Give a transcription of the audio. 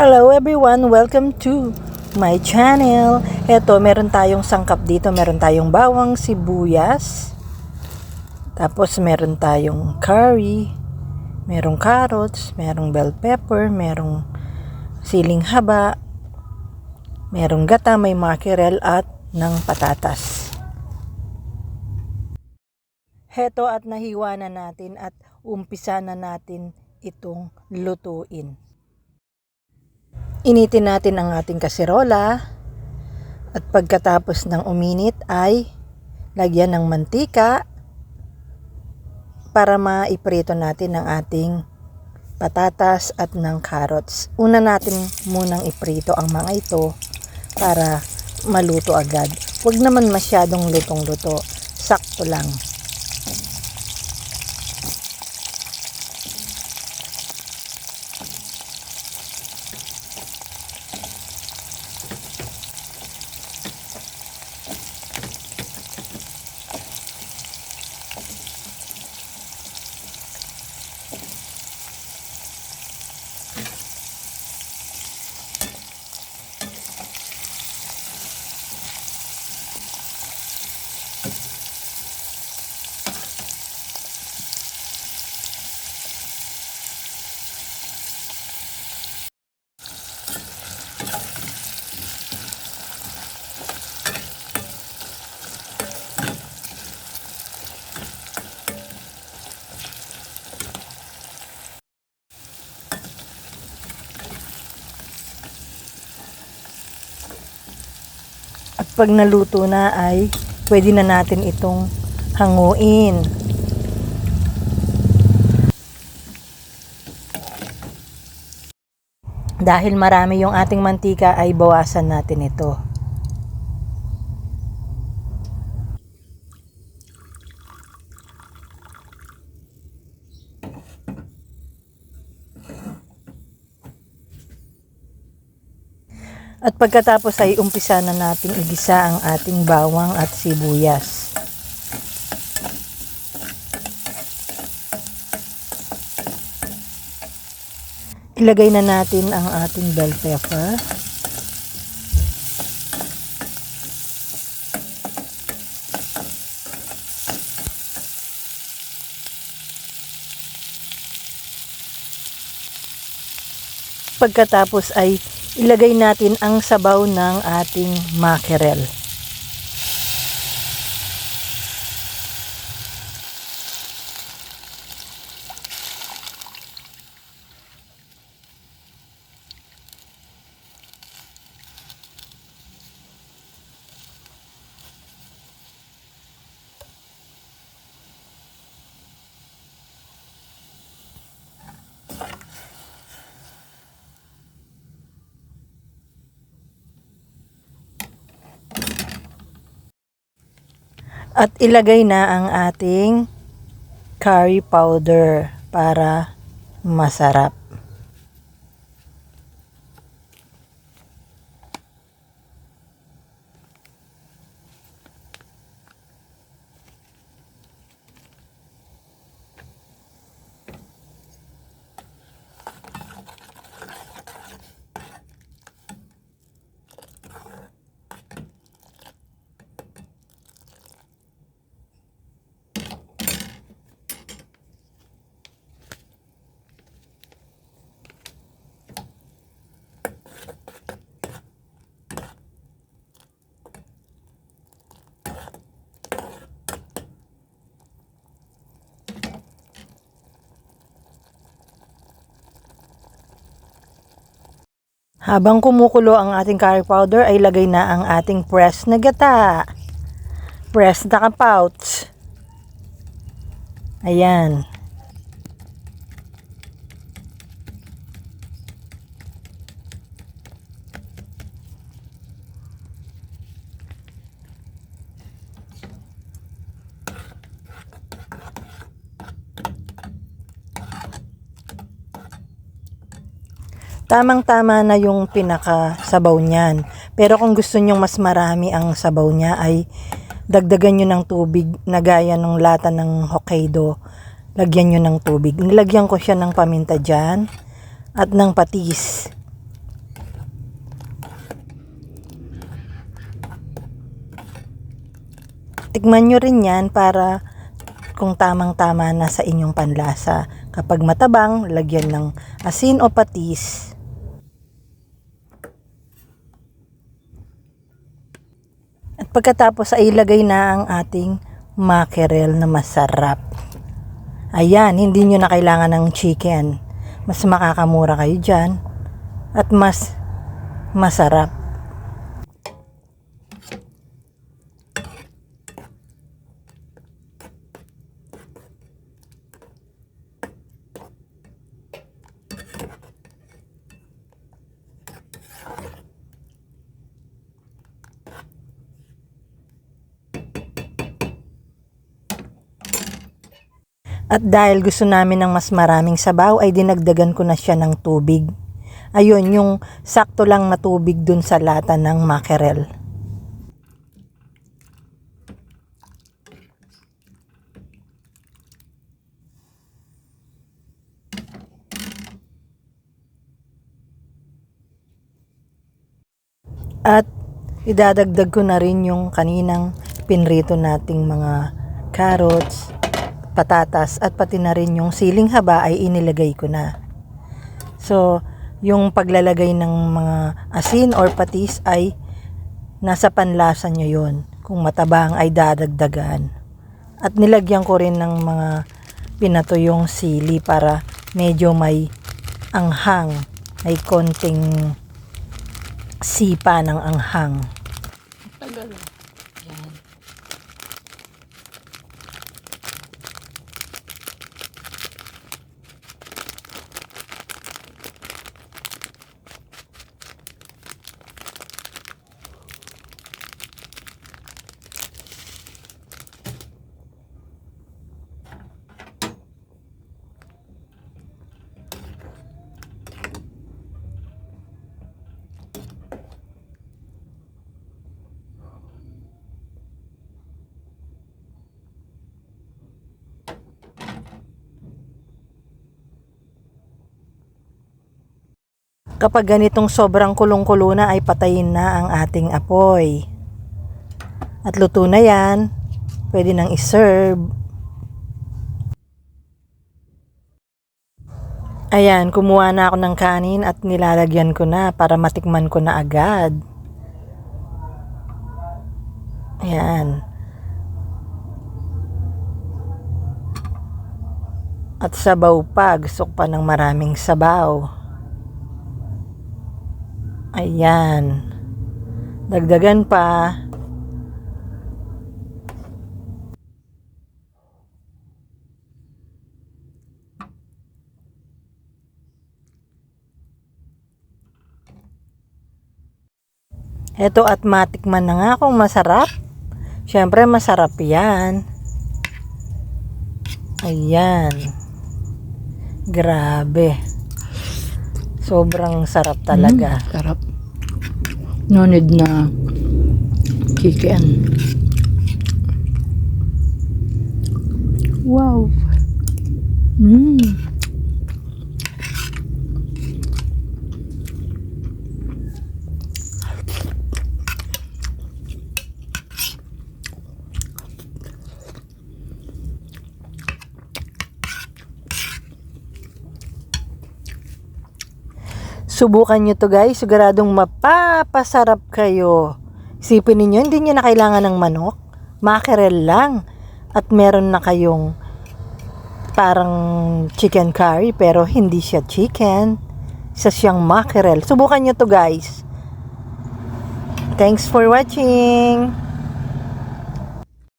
Hello everyone, welcome to my channel. Eto, meron tayong sangkap dito. Meron tayong bawang sibuyas. Tapos meron tayong curry. Merong carrots, merong bell pepper, merong siling haba, merong gata, may mackerel at ng patatas. Heto at nahiwa na natin at umpisa na natin itong lutuin. Initin natin ang ating kaserola at pagkatapos ng uminit ay lagyan ng mantika para maiprito natin ang ating patatas at ng carrots. Una natin munang iprito ang mga ito para maluto agad. Huwag naman masyadong lutong-luto. Sakto lang. At pag naluto na ay pwede na natin itong hanguin. Dahil marami yung ating mantika ay bawasan natin ito. At pagkatapos ay umpisa na nating igisa ang ating bawang at sibuyas. Ilagay na natin ang ating bell pepper. Pagkatapos ay ilagay natin ang sabaw ng ating mackerel. At ilagay na ang ating curry powder para masarap. Habang kumukulo ang ating curry powder ay lagay na ang ating press na gata. Press na pouch. Ayan. tamang-tama na yung pinaka sabaw niyan. Pero kung gusto niyo mas marami ang sabaw niya ay dagdagan niyo ng tubig na gaya ng lata ng Hokkaido. Lagyan niyo ng tubig. Nilagyan ko siya ng paminta diyan at ng patis. Tikman nyo rin yan para kung tamang-tama na sa inyong panlasa. Kapag matabang, lagyan ng asin o patis. Pagkatapos ay ilagay na ang ating mackerel na masarap. Ayan, hindi nyo na kailangan ng chicken. Mas makakamura kayo dyan. At mas masarap. At dahil gusto namin ng mas maraming sabaw ay dinagdagan ko na siya ng tubig. Ayun, yung sakto lang na tubig dun sa lata ng mackerel. At idadagdag ko na rin yung kaninang pinrito nating mga carrots, patatas at pati na rin yung siling haba ay inilagay ko na. So, yung paglalagay ng mga asin or patis ay nasa panlasa nyo yun. Kung matabang ay dadagdagan. At nilagyan ko rin ng mga pinatuyong sili para medyo may anghang, may konting sipa ng anghang. Kapag ganitong sobrang kulong-kulo na ay patayin na ang ating apoy. At luto na yan. Pwede nang iserve. Ayan, kumuha na ako ng kanin at nilalagyan ko na para matikman ko na agad. Ayan. At sabaw pa. Gusto pa ng maraming sabaw. Ayan. Dagdagan pa. Eto at matikman na nga kung masarap. Siyempre masarap yan. Ayan. Grabe. Sobrang sarap talaga. Mm, sarap. No need na chicken. Wow. Mm. Subukan nyo to guys. Siguradong mapapasarap kayo. Isipin ninyo, hindi nyo na kailangan ng manok. Mackerel lang. At meron na kayong parang chicken curry pero hindi siya chicken. Isa siyang mackerel. Subukan nyo to guys. Thanks for watching.